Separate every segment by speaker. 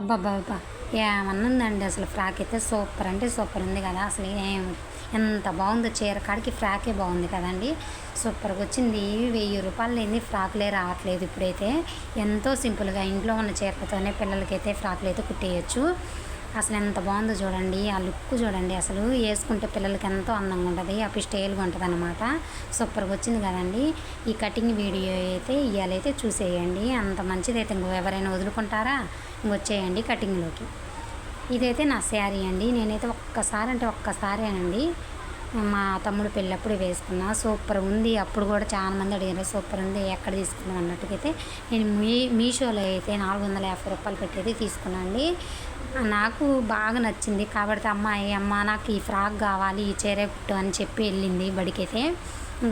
Speaker 1: అబ్బాబ్బాబ్బా ఏమన్నుందండి అసలు ఫ్రాక్ అయితే సూపర్. అంటే సూపర్ ఉంది కదా. అసలు ఏం ఎంత బాగుందో చీర కాడికి ఫ్రాకే బాగుంది కదండి. సూపర్గా వచ్చింది. వెయ్యి రూపాయలు లేని ఫ్రాక్లే రావట్లేదు ఇప్పుడైతే. ఎంతో సింపుల్గా ఇంట్లో ఉన్న చీరలతోనే పిల్లలకైతే ఫ్రాక్లు అయితే కుట్టేయచ్చు. అసలు ఎంత బాగుందో చూడండి. ఆ లుక్ చూడండి. అసలు వేసుకుంటే పిల్లలకి ఎంతో అందంగా ఉంటుంది. అప్పుడు స్టైల్గా ఉంటుంది అనమాట సూపర్గా వచ్చింది కదండి. ఈ కటింగ్ వీడియో అయితే ఇవాళైతే చూసేయండి. అంత మంచిదైతే ఇంకో ఎవరైనా వదులుకుంటారా? వచ్చేయండి కటింగ్లోకి. ఇదైతే నా శారీ అండి. నేనైతే ఒక్కసారి అంటే ఒక్కసారేనండి మా తమ్ముడు పెళ్ళప్పుడు వేసుకున్నా. సూపర్ ఉంది. అప్పుడు కూడా చాలా మంది అడిగారు సూపర్ ఉంది. ఎక్కడ తీసుకున్నాం అన్నట్టుగైతే నేను మీ మీషోలో అయితే నాలుగు వందల యాభై రూపాయలు పెట్టేది తీసుకున్నాను అండి. నాకు బాగా నచ్చింది. కాబట్టి అమ్మాయి అమ్మ నాకు ఈ ఫ్రాక్ కావాలి ఈ చీర కుట్టు అని చెప్పి వెళ్ళింది బడికైతే.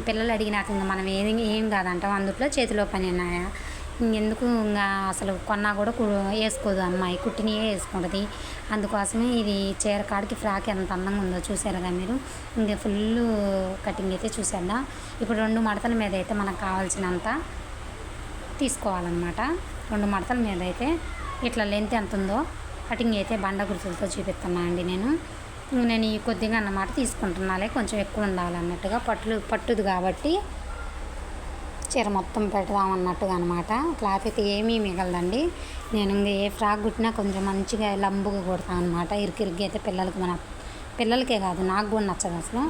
Speaker 1: పిల్లలు అడిగినాక ఇంకా మనం ఏం ఏం కాదంటాం. అందుట్లో చేతిలో పని ఉన్నాయా ఇంకెందుకు ఇంకా అసలు కొన్నా కూడా వేసుకోదు అమ్మాయి కుట్టినయే వేసుకుంటుంది. అందుకోసమే ఇది చీర కాడికి ఫ్రాక్ ఎంత అందంగా ఉందో చూసారుగా మీరు. ఇంకా ఫుల్ కటింగ్ అయితే చూసేద్దాం. ఇప్పుడు రెండు మడతల మీద అయితే మనకు కావాల్సినంత తీసుకోవాలన్నమాట. రెండు మడతల మీద అయితే ఇట్లా లెంత్ ఎంత ఉందో కటింగ్ అయితే బండ గుర్తులతో చూపిస్తున్నా అండి నేను. నేను ఈ కొద్దిగా అన్నమాట తీసుకుంటున్నాలే కొంచెం ఎక్కువ ఉండాలన్నట్టుగా పట్టులు పట్టుది కాబట్టి చీర మొత్తం పెడదాం అన్నట్టుగా అనమాట క్లాత్ అయితే ఏమీ మిగలదండి. నేను ఇంకా ఏ ఫ్రాక్ కుట్టినా కొంచెం మంచిగా లంబుగా కుడతాను అనమాట ఇరుకిరుగ్గా అయితే పిల్లలకి మన పిల్లలకే కాదు నాకు కూడా నచ్చదు అసలు.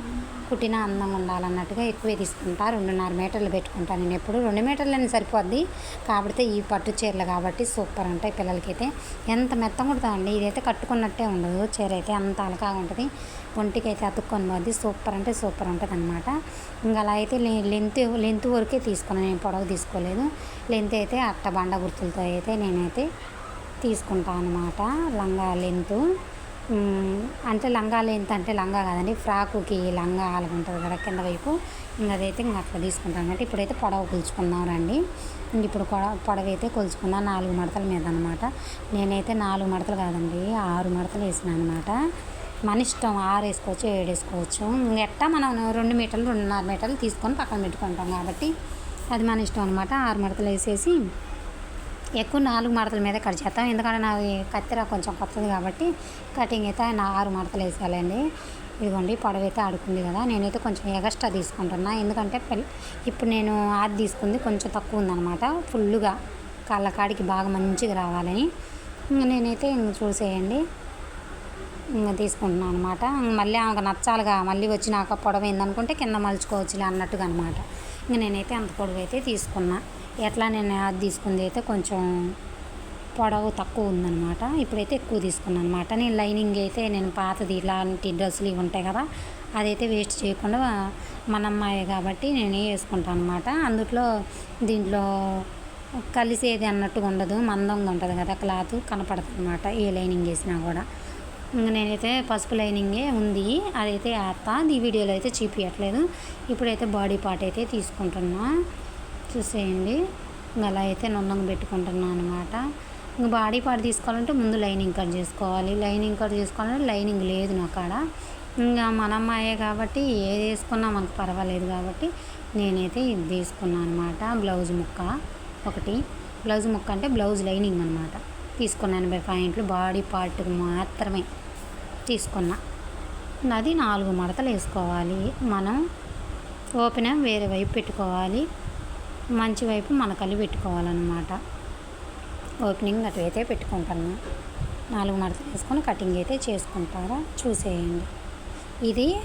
Speaker 1: కుట్టినా అందంగా ఉండాలన్నట్టుగా ఎక్కువే తీసుకుంటా. రెండున్నర మీటర్లు పెట్టుకుంటాను నేను ఎప్పుడు రెండు మీటర్లని సరిపోద్ది. కాబట్టి ఈ పట్టు చీరలు కాబట్టి సూపర్ ఉంటాయి పిల్లలకైతే. ఎంత మెత్తం కుడతామండి? ఇదైతే కట్టుకున్నట్టే ఉండదు. చీర అయితే అంత అలకాగా ఉంటుంది. ఒంటికి అయితే అతుక్కొని పోద్ది. సూపర్ అంటే సూపర్ ఉంటుంది అనమాట ఇంకా అలా అయితే లెంత్ లెంత్ వరకే తీసుకున్నాను నేను పొడవు తీసుకోలేదు. లెంత్ అయితే అట్ట బండ గుర్తులతో అయితే నేనైతే తీసుకుంటాను అనమాట లంగా లెంత్. అంటే లంగా లెంత్ అంటే లంగా కాదండి. ఫ్రాకుకి లంగా అలాగ ఉంటుంది కదా కింద వైపు. ఇంకా అదైతే ఇంకా అట్లా తీసుకుంటాను అనమాట ఇప్పుడైతే పొడవు కొలుచుకుందాం రండి. ఇంక ఇప్పుడు పొడవ అయితే కొలుచుకున్నాను నాలుగు మడతల మీద అనమాట నేనైతే నాలుగు మడతలు కాదండి ఆరు మడతలు వేసిన అనమాట మన ఇష్టం ఆరు వేసుకోవచ్చు ఏడు వేసుకోవచ్చు ఇంకా ఎట్టా మనం రెండు మీటర్లు రెండున్నర మీటర్లు తీసుకొని పక్కన పెట్టుకుంటాం కాబట్టి అది మన ఇష్టం అనమాట ఆరు మడతలు వేసేసి ఎక్కువ నాలుగు మడతల మీద కట్ చేస్తాం. ఎందుకంటే నా కత్తిర కొంచెం కొత్తది కాబట్టి కటింగ్ అయితే నా ఆరు మడతలు వేసేయాలండి. ఇదిగోండి పొడవ అయితే ఆడుకుంది కదా. నేనైతే కొంచెం ఎగస్ట్రా తీసుకుంటున్నా. ఎందుకంటే ఇప్పుడు నేను ఆది తీసుకుంది కొంచెం తక్కువ ఉందన్నమాట. ఫుల్గా కాళ్ళ కాడికి బాగా మంచిగా రావాలని. నేనైతే ఇంక చూసేయండి. తీసుకుంటున్నాను అనమాట మళ్ళీ ఆమెకు నచ్చాలిగా మళ్ళీ వచ్చినాక పొడవ ఏందనుకుంటే కింద మలుచుకోవచ్చులే అన్నట్టుగా అనమాట ఇంక నేనైతే అంత పొడవు అయితే తీసుకున్నా. ఎట్లా నేను అది తీసుకుంది అయితే కొంచెం పొడవు తక్కువ ఉందన్నమాట. ఇప్పుడైతే ఎక్కువ తీసుకున్నాను అనమాట నేను లైనింగ్ అయితే నేను పాతది ఇలాంటి డ్రెస్సులు ఇవి ఉంటాయి కదా అదైతే వేస్ట్ చేయకుండా మన అమ్మాయి కాబట్టి నేనే వేసుకుంటాను అనమాట అందుట్లో దీంట్లో కలిసేది అన్నట్టుగా ఉండదు మందంగా ఉంటుంది కదా క్లాత్ కనపడుతుంది అనమాట ఏ లైనింగ్ వేసినా కూడా. ఇంకా నేనైతే పసుపు లైనింగే ఉంది. అదైతే వేస్తా ఈ వీడియోలో అయితే చూపించట్లేదు ఇప్పుడైతే బాడీ పార్ట్ అయితే తీసుకుంటున్నా. చూసేయండి. ఇంక అలా అయితే నొన్నంగా పెట్టుకుంటున్నాను అనమాట ఇంక బాడీ పార్ట్ తీసుకోవాలంటే ముందు లైనింగ్ కట్ చేసుకోవాలి. లైనింగ్ కట్ చేసుకోవాలంటే లైనింగ్ లేదు నా కాడ ఇంకా మన అమ్మాయే కాబట్టి ఏది వేసుకున్నా మనకు పర్వాలేదు కాబట్టి నేనైతే ఇది తీసుకున్నాను అనమాట బ్లౌజ్ ముక్క ఒకటి. బ్లౌజ్ ముక్క అంటే బ్లౌజ్ లైనింగ్ అనమాట తీసుకున్నాను ఎనభై పాయింట్లు బాడీ పార్ట్కి మాత్రమే తీసుకున్నా. అది నాలుగు మడతలు వేసుకోవాలి. మనం ఓపెన్ వేరే వైపు పెట్టుకోవాలి. మంచి వైపు మన కళ్ళు పెట్టుకోవాలన్నమాట. ఓపెనింగ్ అటువైతే పెట్టుకుంటాను. నాలుగు మడతలు వేసుకొని కటింగ్ అయితే చేసుకుంటారా? చూసేయండి. ఇది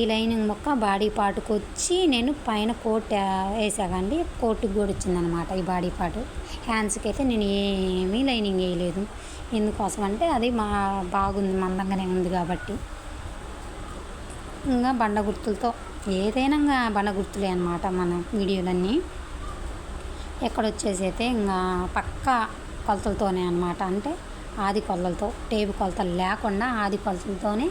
Speaker 1: ఈ లైనింగ్ మొక్క బాడీ పార్ట్కి వచ్చి నేను పైన కోట్ వేసాకండి కోట్కి కూడా వచ్చిందనమాట ఈ బాడీ పార్ట్. హ్యాండ్స్కి అయితే నేను ఏమీ లైనింగ్ వేయలేదు. ఎందుకోసం అంటే అది మా బాగుంది మందంగానే ఉంది కాబట్టి. ఇంకా బండ గుర్తులతో ఏదైనా ఇంకా బండ గుర్తులే అనమాట మన వీడియోలన్నీ. ఎక్కడ వచ్చేసి అయితే ఇంకా పక్క కొలతలతోనే అనమాట అంటే ఆది కొలతలతో టేబు కొలతలు లేకుండా ఆది కొలతలతోనే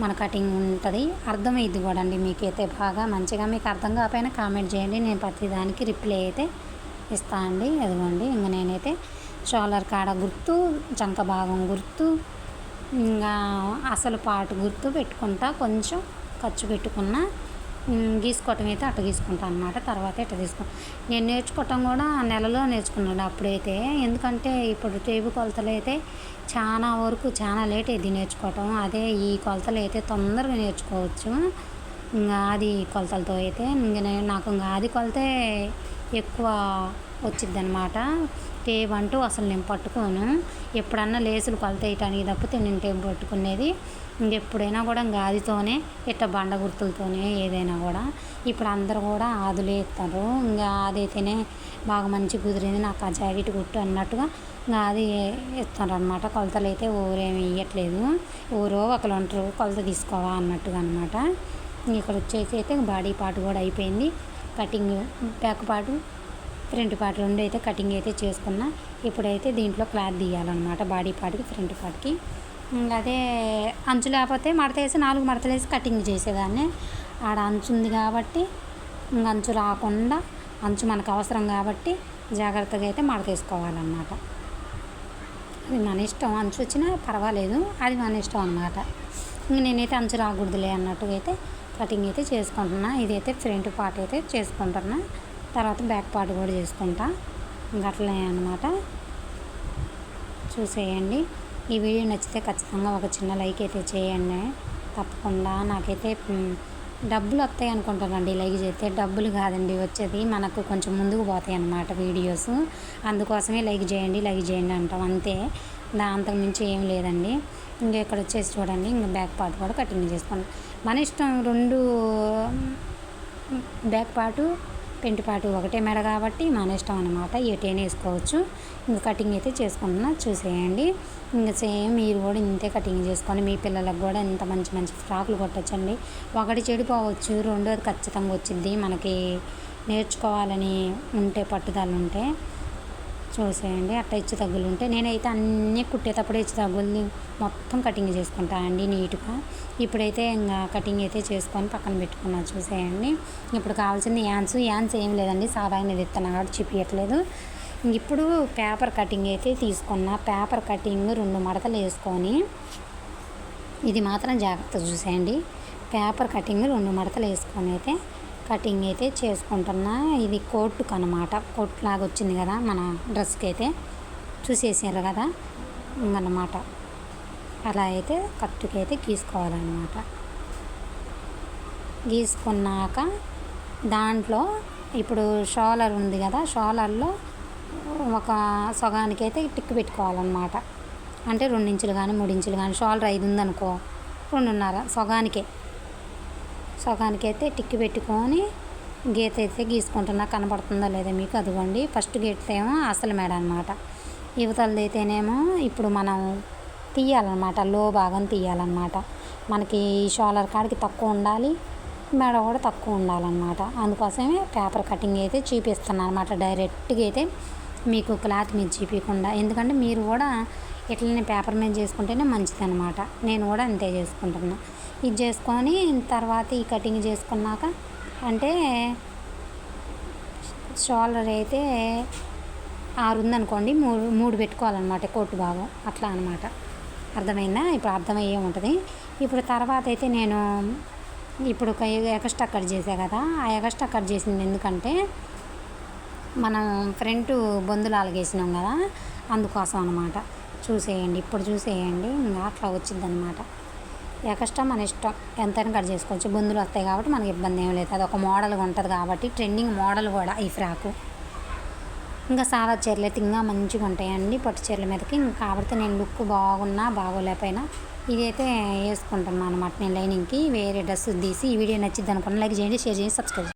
Speaker 1: మన కటింగ్ ఉంటుంది. అర్థమైద్ది కూడా అండి మీకైతే బాగా. మంచిగా మీకు అర్థం కాకపోయినా కామెంట్ చేయండి. నేను ప్రతిదానికి రిప్లై అయితే ఇస్తా అండి. అదిగోండి ఇంకా నేనైతే షోలర్ కాడ గుర్తు చంక భాగం గుర్తు ఇంకా అసలు పాటు గుర్తు పెట్టుకుంటా. కొంచెం ఖర్చు పెట్టుకున్నా గీసుకోవటం అయితే అట్ట గీసుకుంటాను అనమాట తర్వాత ఇట్ట తీసుకుంటాం నేను నేర్చుకోవటం కూడా నెలలో నేర్చుకున్నాను అప్పుడైతే. ఎందుకంటే ఇప్పుడు టేబుల్ కొలతలు అయితే చాలా వరకు చాలా లేట్ అయింది నేర్చుకోవటం. అదే ఈ కొలతలు అయితే తొందరగా నేర్చుకోవచ్చు. ఇంకా ఆది కొలతలతో అయితే ఇంక నేను నాకు ఇంకా ఆది కొలతే ఎక్కువ వచ్చింది అనమాట టేప్ అంటూ అసలు నేను పట్టుకోను. ఎప్పుడన్నా లేసులు కొలత వేయటానికి తప్పితే నేను టేప్ పట్టుకునేది. ఇంకెప్పుడైనా కూడా గాదితోనే ఇట్ట బండ గుర్తులతోనే ఏదైనా కూడా. ఇప్పుడు అందరూ కూడా ఆదులే ఇస్తారు ఇంకా అదైతేనే బాగా మంచి కుదిరింది. నాకు ఆ జాకెట్ కుట్టు అన్నట్టుగా ఇంకా అది ఇస్తారు అనమాట కొలతలు అయితే ఊరేమి ఇవ్వట్లేదు ఊరో ఒకరు ఉంటారు. కొలత తీసుకోవా అన్నట్టుగా అనమాట ఇక్కడ వచ్చేసి అయితే బాడీ పార్ట్ కూడా అయిపోయింది. Cutting back part front part రెండు అయితే కటింగ్ అయితే చేసుకున్నా. ఇప్పుడైతే దీంట్లో క్లాత్ తీయాలన్నమాట బాడీ పార్ట్కి ఫ్రంట్ పార్ట్కి. అదే అంచు లేకపోతే మడత వేసి నాలుగు మడతలు వేసి కటింగ్ చేసేదాన్ని. ఆడ అంచు ఉంది కాబట్టి ఇంక అంచు రాకుండా అంచు మనకు అవసరం కాబట్టి జాగ్రత్తగా అయితే మడత వేసుకోవాలన్నమాట. అది మన ఇష్టం అంచు వచ్చినా పర్వాలేదు అది మన ఇష్టం అనమాట ఇంక నేనైతే అంచు రాకూడదులే అన్నట్టుగా అయితే కటింగ్ అయితే చేసుకుంటున్నా. ఇదైతే ఫ్రంట్ పార్ట్ అయితే చేసుకుంటున్నా. తర్వాత బ్యాక్ పార్ట్ కూడా చేసుకుంటా. ఇంకా అట్లనే అనమాట చూసేయండి. ఈ వీడియో నచ్చితే ఖచ్చితంగా ఒక చిన్న లైక్ అయితే చేయండి. తప్పకుండా. నాకైతే డబ్బులు వస్తాయి అనుకుంటానండి. లైక్ చేస్తే డబ్బులు కాదండి. వచ్చేది మనకు కొంచెం ముందుకు పోతాయి అన్నమాట వీడియోస్. అందుకోసమే లైక్ చేయండి లైక్ చేయండి అంటాం. అంతే. దా అంతకు మించి ఏం లేదండి. ఇంకా ఇక్కడ వచ్చేసి చూడండి ఇంకా బ్యాక్ పార్ట్ కూడా కటింగ్ చేసుకోండి మన ఇష్టం రెండు బ్యాక్ పార్టు పెంటి పాటు ఒకటే మెడ కాబట్టి మన ఇష్టం అనమాట ఎటైనా వేసుకోవచ్చు. ఇంకా కటింగ్ అయితే చేసుకుంటున్నా చూసేయండి. ఇంకా సేమ్ మీరు కూడా ఇంతే కటింగ్ చేసుకోండి మీ పిల్లలకు కూడా ఇంత మంచి మంచి ఫ్రాకులు కొట్టచ్చండి. ఒకటి చెడిపోవచ్చు రెండోది ఖచ్చితంగా వచ్చింది మనకి నేర్చుకోవాలని ఉంటే పట్టుదల ఉంటే. చూసేయండి అట్ట హెచ్చు తగ్గులు ఉంటే నేనైతే అన్నీ కుట్టేటప్పుడు హెచ్చు తగ్గులు మొత్తం కటింగ్ చేసుకుంటా అండి నీట్గా. ఇప్పుడైతే ఇంకా కటింగ్ అయితే చేసుకొని పక్కన పెట్టుకున్నా చూసేయండి. ఇప్పుడు కావాల్సింది యాన్స్ యాన్స్ ఏం లేదండి సాధారణ ఇస్తాను కాబట్టి చూపించట్లేదు ఇప్పుడు పేపర్ కటింగ్ అయితే తీసుకున్నా. పేపర్ కటింగ్ రెండు మడతలు వేసుకొని ఇది మాత్రం జాగ్రత్త చూసేయండి. పేపర్ కటింగ్ రెండు మడతలు వేసుకొని అయితే కటింగ్ అయితే చేసుకుంటున్నా. ఇది కోట్కు అనమాట కోట్ లాగా వచ్చింది కదా మన డ్రెస్కి అయితే చూసేసారు కదా? ఇంకనమాట అలా అయితే కట్టుకి అయితే గీసుకోవాలన్నమాట. గీసుకున్నాక దాంట్లో ఇప్పుడు షోలర్ ఉంది కదా షోలర్లో ఒక సగానికైతే టిక్ పెట్టుకోవాలన్నమాట. అంటే రెండించులు కానీ మూడు ఇంచులు కానీ షోల్డర్ ఐదు ఉందనుకో రెండున్నర సగానికే. సగానికైతే టిక్కి పెట్టుకొని గీత అయితే గీసుకుంటున్నా. కనబడుతుందో లేదో మీకు అదిగోండి. ఫస్ట్ గీత ఏమో అసలు మేడ అనమాట యువతలదైతేనేమో ఇప్పుడు మనం తీయాలన్నమాట. లో భాగం తీయాలన్నమాట. మనకి ఈ షోలర్ కాడికి తక్కువ ఉండాలి. మెడ కూడా తక్కువ ఉండాలన్నమాట. అందుకోసమే పేపర్ కటింగ్ అయితే చూపిస్తున్నాను అనమాట డైరెక్ట్గా అయితే మీకు క్లాత్ మీద చూపించకుండా ఎందుకంటే మీరు కూడా ఇట్లనే పేపర్ మీద చేసుకుంటేనే మంచిది అనమాట నేను కూడా అంతే చేసుకుంటున్నా. ఇది చేసుకొని తర్వాత ఈ కటింగ్ చేసుకున్నాక అంటే షోల్డర్ అయితే ఆరు ఉందనుకోండి మూడు మూడు పెట్టుకోవాలన్నమాట కోటు భాగం. అట్లా అనమాట అర్థమైందా? ఇప్పుడు అర్థమయ్యే ఉంటుంది. ఇప్పుడు తర్వాత అయితే నేను ఇప్పుడు ఒక ఎగస్ట్రా కట్ చేసా కదా ఆ ఎగస్ట్రా కట్ చేసింది ఎందుకంటే మనం ఫ్రంట్ బొందులు అలగేసినాం కదా అందుకోసం అనమాట చూసేయండి ఇప్పుడు చూసేయండి ఇంకా అట్లా వచ్చింది అనమాట ఎక్స్ట్రా మన ఇష్టం ఎంతైనా కట్ చేసుకోవచ్చు. బొందులు వస్తాయి కాబట్టి మనకి ఇబ్బంది ఏం లేదు. అది ఒక మోడల్గా ఉంటుంది కాబట్టి ట్రెండింగ్ మోడల్ కూడా ఈ ఫ్రాకు. ఇంకా సాదా చీరలు అయితే ఇంకా మంచిగా ఉంటాయండి. పట్టు చీరల మీదకి ఇంకా కాబట్టి నేను లుక్ బాగున్నా బాగోలేకపోయినా ఇదైతే వేసుకుంటున్నాను అనమాట నేను లైనింగ్కి. వేరే డ్రెస్ తీసి ఈ వీడియో నచ్చింది అనుకున్న లైక్ చేయండి షేర్ చేయండి సబ్స్క్రైబ్